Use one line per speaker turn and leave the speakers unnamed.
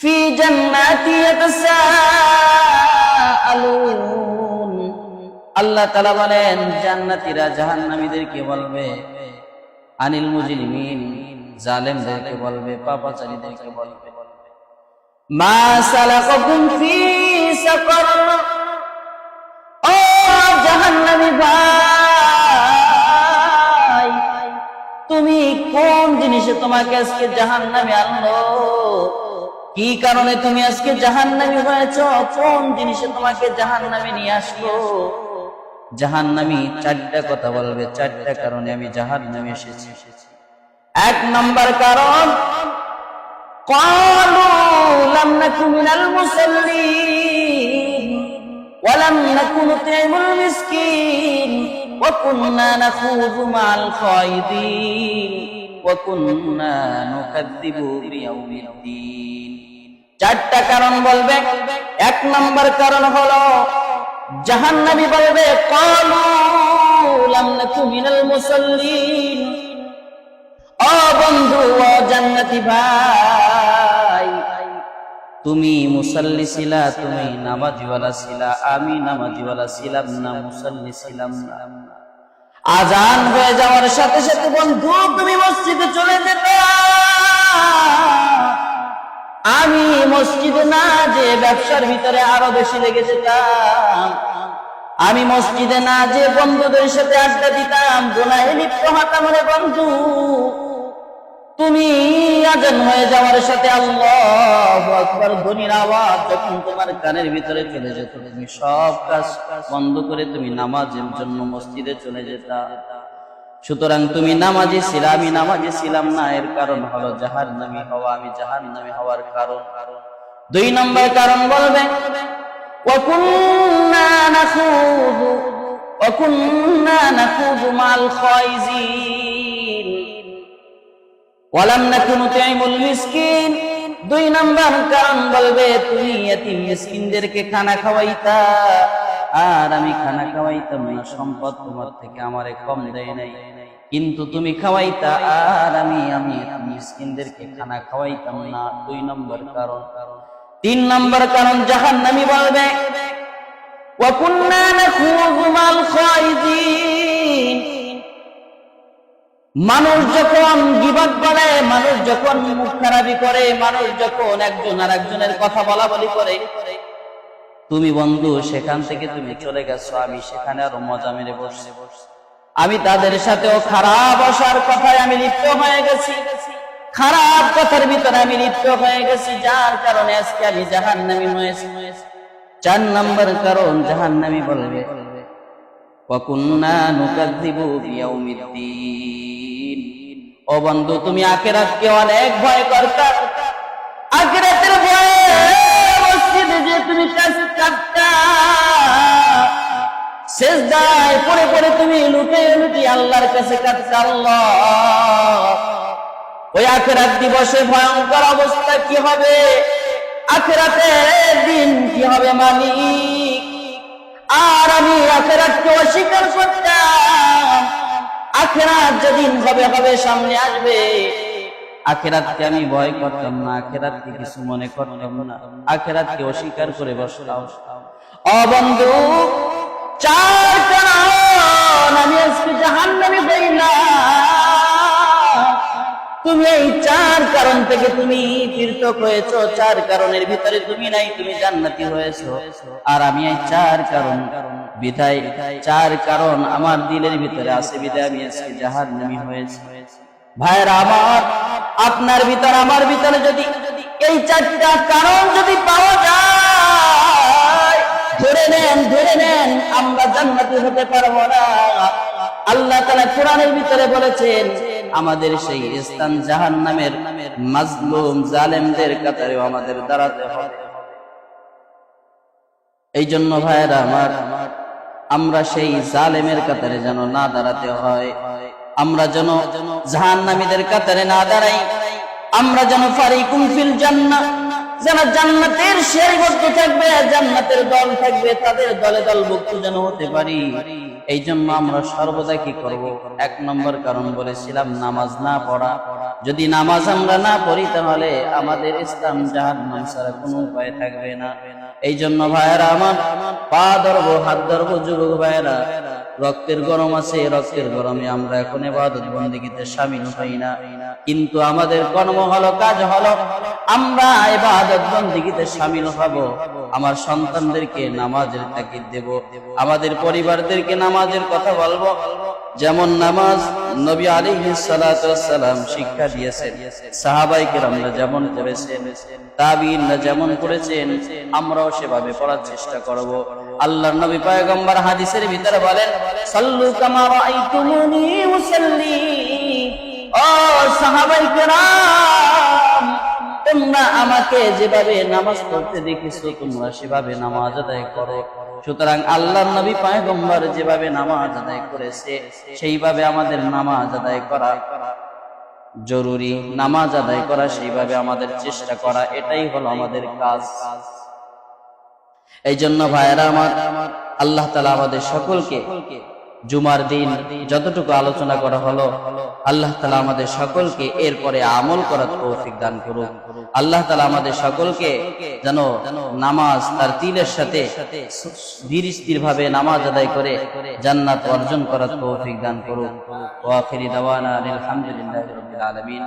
في جنات يتساءلون আল্লাহ তালা বলেন জান্নাতীরা জাহান্নামীদেরকে বলবে আনিল মুজরিমিন জালেমদেরকে বলবে পাপাচারীদেরকে বলবে মা সালাকাকুম ফি সাকার ও জাহান্নামী ভাই তুমি কোন জিনিসে তোমাকে আজকে জাহান্নামে আনলো কি কারণে তুমি আজকে জাহান্নামী হয়েছ কোন জিনিসে তোমাকে জাহান্নামে নিয়ে আসলো জাহান্নামী চারটা কথা বলবে চারটা কারণে আমি জাহান্নামে এসেছি এক নম্বর কারণ قالوا لم نك من المصلين ولم نك نطعم المسكين وكنا نخوض مع الخائضين وكنا نكذب بيوم الدين চারটা কারণ বলবে। এক নম্বর কারণ হলো জাহান্নাবী বলবে মিনাল মুসাল্লিন। ও ভাই, তুমি মুসাল্লি ছিলা, তুমি নামাজিওয়ালা ছিলা, আমি নামাজিওয়ালা ছিলাম না, মুসাল্লি ছিলাম না। আজান হয়ে যাওয়ার সাথে সাথে বন্ধু, তুমি মসজিদে চলে যেতে আমি মসজিদে না যে ব্যবসার ভিতরে আরও বেশি লেগে যেতাম আমি মসজিদে না যে বন্ধুদের সাথে আড্ডা দিতাম গোনায় লিপ্ত বন্ধু। তুমি আজান হয়ে যাওয়ার সাথে আল্লাহ ধ্বনির আওয়াজ যখন তোমার কানের ভিতরে চলে যেত, তুমি সব কাজ বন্ধ করে তুমি নামাজের জন্য মসজিদে চলে যেতা। সুতরাং তুমি নামাজি ছিলামি নামাজি ছিলাম না। এর কারণ হলো জাহার নামি হওয়া, আমি জাহার নামি হওয়ার কারণ। দুই নম্বর কারণ বলবে দুই নম্বর কারণ বলবে, তুমি মিসকিনদেরকে খানা খাওয়াইতা আর আমি খানা খাওয়াইতাম না সম্পদ তোমার থেকে আমারে কম দেয় নাই। কিন্তু তুমি খাওয়াইতা, আর আমি আমি মিসকিনদেরকে খানা খাওয়াইতাম না। দুই নম্বর কারণ। তিন নম্বর কারণ জাহান নামি বলবে মানুষ যখন বিবাদ বলে, মানুষ যখন মুখ খারাপি করে, মানুষ যখন একজন আর একজনের কথা বলা বলি করে তুমি বন্ধু, সেখান থেকে তুমি চলে গেছো, আমি সেখানে আরও মজা মেরে বসে আমি তাদের সাথেও খারাপ আসার কথায় আমি লিপ্ত হয়ে গেছি। খারাপ কথার ভিতরে আমি লিপ্ত হয়ে গেছি, যার কারণে আজকে আমি জাহান নামি হয়েছি। চার নম্বর কারণ জাহান নামি বলবে ও বন্ধু, তুমি আখেরাতকে অনেক ভয় করতা। আখেরাতের ভয়ে মসজিদে যে তুমি কাজ কাটতা সেজদায় পড়ে পড়ে তুমি লুটে লুটি আল্লাহর কাছে কাটতা আল্লাহ। ওই আখেরাত দিবসে ভয়ঙ্কর অবস্থা কি হবে? আখেরাতের দিন কি হবে মালিক? আর আমি আখেরাতকে অস্বীকার করতাম। আখেরাত যেদিন হবে হবে সামনে আসবে। আখেরাতকে আমি ভয় করতাম না, আখেরাতকে কিছু মনে করতাম না। আখেরাতকে অস্বীকার করে বসতাম। অবন্ধু চার কারণ আমি আজকে জাহান্নামে হই না তুমি এই চার কারণ থেকে তুমি তীর্থক হয়েছ, চার কারণের ভিতরে তুমি নাই, তুমি জান্নাতি হয়েছ। আর আমি এই চার কারণ বিধায় চার কারণ আমার দিলের ভিতরে আছে বিধায় আমি আজকে জাহার নামি হয়েছে। ভাইরা আমার আপনার ভিতর, আমার ভিতরে যদি এই চারটা কারণ যদি পাওয়া যায়, ধরে নেন ধরে নেন, আমরা জান্নাতি হতে পারব না। আল্লাহ তালা কোরআনের ভিতরে বলেছেন, আমাদের সেই স্থান জাহান নামের মাজলুম জালেমদের কাতারেও আমাদের দাঁড়াতে হবে। এই জন্য ভাইয়েরা আমার, আমরা সেই জালেমের কাতারে যেন না দাঁড়াতে হয়। আমরা যেন জাহান নামীদের কাতারে না দাঁড়াই। আমরা যেন ফারিকুম ফিল জান্নাহ। যারা জান্নাতের শ্রেণীবদ্ধ থাকবে, জান্নাতের দল থাকবে, তাদের দলে দল ভুক্ত যেন হতে পারি। এই জন্য আমরা সর্বদা কি করব? এক নম্বর কারণ বলেছিলাম, নামাজ না পড়া। যদি নামাজ আমরা না পড়ি, তাহলে আমাদের ইসলাম জাহান নাম ছাড়া কোনো উপায় থাকবে না। এই জন্য ভাইয়েরা আমার পা ধরবো, হাত ধরবো, যুবক ভাইয়েরা। রক্তের গরম আছে, রক্তের গরমে আমরা এখন এবাদত বন্দিগিতে সামিল হই না। কিন্তু আমাদের কর্ম হলো কাজ হলো আমরা এবাদত বন্দিগিতে সামিল হব। আমার সন্তানদেরকে নামাজের তাকিদ দেব। আমাদের পরিবারদেরকে নামাজের কথা বলব। যেমন নামাজ নবী সালাতু সালাম শিক্ষা দিয়েছেন, সাহাবাই কেরামরা যেমন করেছেন, তাবিইনরা যেমন করেছেন, আমরাও সেভাবে পড়ার চেষ্টা করব। আল্লাহর নবী পয়গম্বর হাদিসের ভিতরে বলেন, সাল্লু কামা তোমরা আমাকে যেভাবে নামাজ পড়তে দেখেছ, তোমরা সেভাবে নামাজ আদায় করো। সুতরাং আল্লাহর নবী পায়গম্বর যেভাবে নামাজ আদায় করেছে, সেইভাবে আমাদের নামাজ আদায় করা জরুরি। নামাজ আদায় করা, সেইভাবে আমাদের চেষ্টা করা, এটাই হলো আমাদের কাজ। এই জন্য ভাইয়েরা আমার, আল্লাহ তালা আমাদের সকলকে জুমার দিন যতটুকু আলোচনা করা হলো, আল্লাহ তালা আমাদের সকলকে এরপরে আমল করার তৌফিক দান করুন আল্লাহ তালা আমাদের সকলকে যেন নামাজ তার তিলের সাথে ধীর স্থির ভাবে নামাজ আদায় করে জান্নাত অর্জন করার তৌফিক দান করুন ওয়াফিরি দাওয়ানা আলহামদুলিল্লাহ আলামিন।